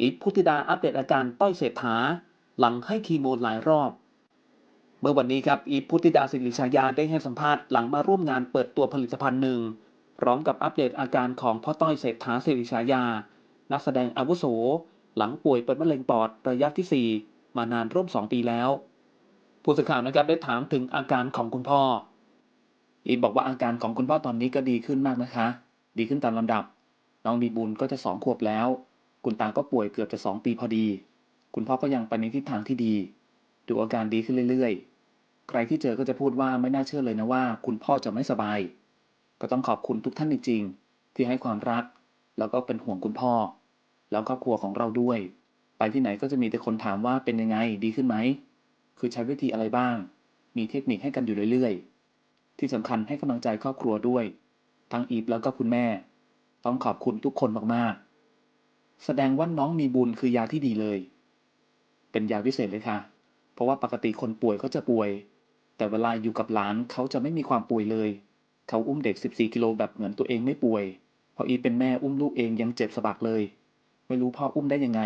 อีฟพุทธิดาอัปเดตอาการต้อยเศรษฐา หลังให้คีโมหลายรอบ เมื่อวันนี้ครับอีฟพุทธิดาสิริชายาได้ให้สัมภาษณ์หลังมาร่วมงานเปิดตัวผลิตภัณฑ์หนึ่งพร้อมกับอัปเดตอาการของพ่อต้อยเศรษฐาสิริชายา นักแสดงอาวุโส หลังป่วยเป็นมะเร็งปอดระยะที่ 4 มานานร่วม 2 ปีแล้ว ผู้สื่อข่าวนะครับได้ถามถึงอาการของคุณพ่อ อีฟบอกว่าอาการของคุณพ่อตอนนี้ก็ดีขึ้นมากนะคะ ดีขึ้นตามลำดับ น้องมีบุญก็จะสองขวบแล้ว คุณตาก็ป่วยเกือบจะสองปีพอดี คุณพ่อก็ยังไปในทิศทางที่ดี ดูอาการดีขึ้นเรื่อยๆ ใครที่เจอก็จะพูดว่าไม่น่าเชื่อเลยนะว่า คุณพ่อจะไม่สบาย ก็ต้องขอบคุณทุกท่านจริงๆ ที่ให้ความรัก แล้วก็เป็นห่วงคุณพ่อ แล้วครอบครัวของเราด้วย ไปที่ไหนก็จะมีแต่คนถามว่าเป็นยังไงดีขึ้นไหม คือใช้วิธีอะไรบ้าง มีเทคนิคให้กันอยู่เรื่อยๆ ที่สำคัญให้กำลังใจครอบครัวด้วย ทั้งอีฟแล้วก็คุณแม่ ต้องขอบคุณทุกคนมากๆ แสดงว่าน้องมีบุญคือยาที่ดีเลย เป็นยาพิเศษเลยค่ะ เพราะว่าปกติคนป่วยก็จะป่วย แต่เวลาอยู่กับหลานเขาจะไม่มีความป่วยเลย เขาอุ้มเด็ก 14 กิโลแบบเหมือนตัวเองไม่ป่วย พออีเป็นแม่อุ้มลูกเองยังเจ็บสะบักเลย ไม่รู้พ่ออุ้มได้ยังไง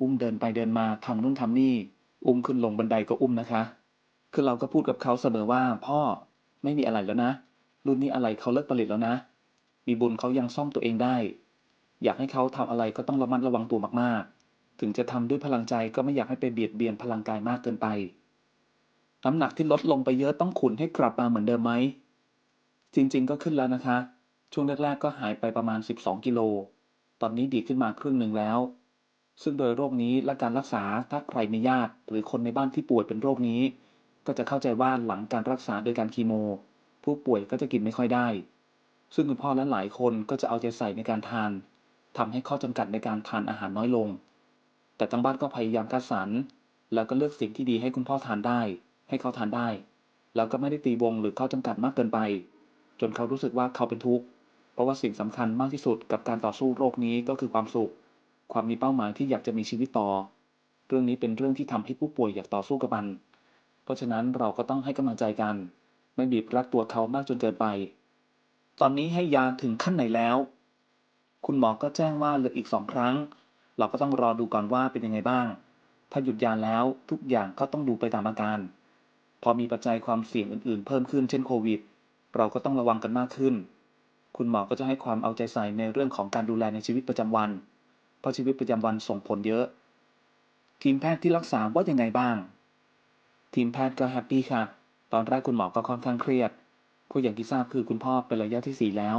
อุ้มเดินไปเดินมาทำนู่นทำนี่ อุ้มขึ้นลงบันไดก็อุ้มนะคะ คือเราก็พูดกับเขาเสมอว่าพ่อไม่มีอะไรแล้วนะ รุ่นนี้อะไรเขาเลิกผลิตแล้วนะ มีบุญเขายังซ่อมตัวเองได้ อยากให้เขาทำอะไรก็ต้องระมัดระวังตัวมากๆ ถึงจะทำด้วยพลังใจก็ไม่อยากให้ไปเบียดเบียนพลังกายมากเกินไป น้ำหนักที่ลดลงไปเยอะต้องขุนให้กลับมาเหมือนเดิมไหม จริงๆ ก็ขึ้นแล้วนะคะ ช่วงแรกๆ ก็หายไปประมาณ 12 กิโล ตอนนี้ดีขึ้นมาครึ่งหนึ่งแล้ว ซึ่งโดยโรคนี้และการรักษาถ้าใครมีญาติ หรือคนในบ้านที่ป่วยเป็นโรคนี้ ก็จะเข้าใจว่าหลังการรักษาโดยการคีโม ผู้ป่วยก็จะกินไม่ค่อยได้ ซึ่งคุณพ่อและหลายคนก็จะเอาใจใส่ในการทาน ทำให้ข้อจำกัดในการทานอาหารน้อยลง แต่ทางบ้านก็พยายามคัดสรรแล้วก็เลือกสิ่งที่ดีให้คุณพ่อทานได้ ให้เขาทานได้ แล้วก็ไม่ได้ตีวงหรือข้อจำกัดมากเกินไป จนเขารู้สึกว่าเขาเป็นทุกข์ เพราะว่าสิ่งสำคัญมากที่สุดกับการต่อสู้โรคนี้ก็คือความสุข ความมีเป้าหมายที่อยากจะมีชีวิตต่อ เรื่องนี้เป็นเรื่องที่ทำให้ผู้ป่วยอยากต่อสู้กับมัน เพราะฉะนั้นเราก็ต้องให้กำลังใจกัน ไม่บีบรัดตัวเขามากจนเกินไป ตอนนี้ให้ยาถึงขั้นไหนแล้ว คุณหมอก็แจ้งว่าเหลืออีกสองครั้ง เราก็ต้องรอดูก่อนว่าเป็นยังไงบ้าง ถ้าหยุดยาแล้วทุกอย่างก็ต้องดูไปตามอาการ พอมีปัจจัยความเสี่ยงอื่นๆ เพิ่มขึ้นเช่นโควิด เราก็ต้องระวังกันมากขึ้น คุณหมอก็จะให้ความเอาใจใส่ในเรื่องของการดูแลในชีวิตประจำวัน เพราะชีวิตประจำวันส่งผลเยอะ ทีมแพทย์ที่รักษาว่ายังไงบ้าง ทีมแพทย์ก็แฮปปี้ค่ะ ตอนแรกคุณหมอก็ค่อนข้างเครียดเพราะอย่างที่ทราบคือคุณพ่อเป็นระยะที่สี่แล้ว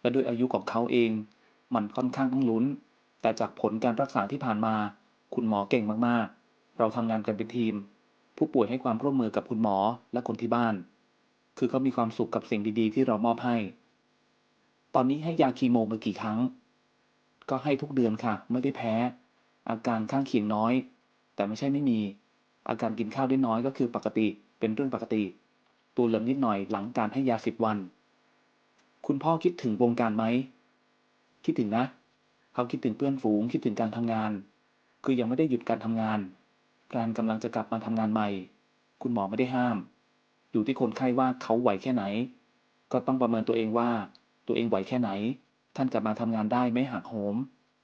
และด้วยอายุของเขาเอง มันค่อนข้างต้องลุ้น แต่จากผลการรักษาที่ผ่านมา คุณหมอเก่งมากๆ เราทำงานกันเป็นทีม ผู้ป่วยให้ความร่วมมือกับคุณหมอและคนที่บ้าน คือเขามีความสุขกับสิ่งดีๆ ที่เรามอบให้ ตอนนี้ให้ยาคีโมมากี่ครั้ง ก็ให้ทุกเดือนค่ะ ไม่ได้แพ้ อาการข้างเคียงน้อย แต่ไม่ใช่ไม่มี อาการกินข้าวได้น้อยก็คือปกติ เป็นเรื่องปกติ ตัวเหลิมนิดหน่อยหลังการให้ยาสิบวัน คุณพ่อคิดถึงวงการไหม คิดถึงนะ เขาคิดถึงเพื่อนฝูง คิดถึงการทำงาน คือยังไม่ได้หยุดการทำงาน การกำลังจะกลับมาทำงานใหม่ คุณหมอไม่ได้ห้าม อยู่ที่คนไข้ว่าเขาไหวแค่ไหน ก็ต้องประเมินตัวเองว่า ตัวเองไหวแค่ไหน ท่านกลับมาทำงานได้ไม่หักโหม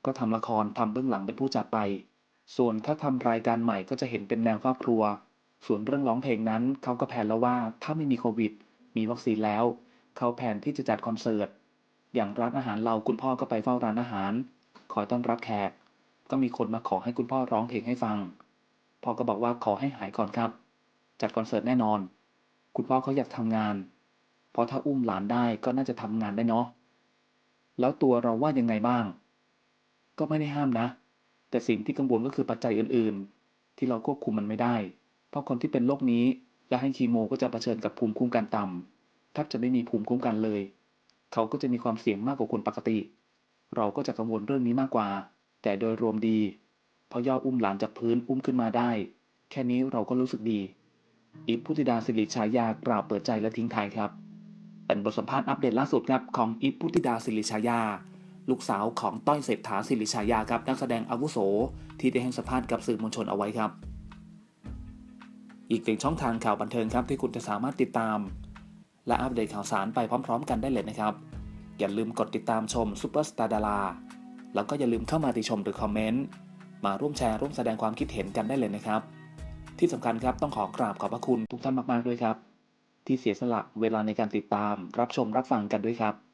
ก็ทำละครทำเบื้องหลังเป็นผู้จัดไป ส่วนถ้าทำรายการใหม่ก็จะเห็นเป็นแนวครอบครัว ส่วนเรื่องร้องเพลงนั้นเขาก็แผนแล้วว่าถ้าไม่มีโควิด มีวัคซีนแล้ว เขาแผนที่จะจัดคอนเสิร์ต อย่างร้านอาหารเราคุณพ่อก็ไปเฝ้าร้านอาหาร คอยต้อนรับแขก ก็มีคนมาขอให้คุณพ่อร้องเพลงให้ฟัง พ่อก็บอกว่าขอให้หายก่อนครับ จัดคอนเสิร์ตแน่นอน คุณพ่อเขาอยากทำงาน เพราะถ้าอุ้มหลานได้ก็น่าจะทำงานได้เนาะ แล้วตัวเราว่ายังไงบ้าง ก็ไม่ได้ห้ามนะ แต่สิ่งที่กังวลก็คือปัจจัยอื่นๆ ที่เราควบคุมมันไม่ได้ เพราะคนที่เป็นโรคนี้และให้คีโมก็จะเผชิญกับภูมิคุ้มกันต่ำแทบจะไม่มีภูมิคุ้มกันเลย เขาก็จะมีความเสี่ยงมากกว่าคนปกติ เราก็จะกังวลเรื่องนี้มากกว่า แต่โดยรวมดีเพราะย่ออุ้มหลานจากพื้นอุ้มขึ้นมาได้ แค่นี้เราก็รู้สึกดีอีฟพุทธิดาสิริฉายากล่าวเปิดใจและทิ้งท้ายครับ เป็นบทสัมภาษณ์อัปเดตล่าสุดครับของอีฟพุทธิดาสิริฉายา ลูกสาวของต้อยเศรษฐาสิริฉายาครับนักแสดงอาวุโส ที่ได้ให้สัมภาษณ์กับสื่อมวลชนเอาไว้ครับ อีกหนึ่งช่องทางข่าวบันเทิงครับที่คุณจะสามารถติดตาม และอัปเดตข่าวสารไปพร้อมๆ กันได้เลยนะครับ อย่าลืมกดติดตามชมซูเปอร์สตาร์ดาราแล้วก็อย่าลืมเข้ามาติชมหรือคอมเมนต์มาร่วมแชร์ร่วมแสดงความคิดเห็นกันได้เลยนะครับ ที่สำคัญครับต้องขอกราบขอบพระคุณทุกท่านมากๆด้วยครับ ที่เสียสละเวลาในการติดตามรับชมรับฟังกันด้วยครับ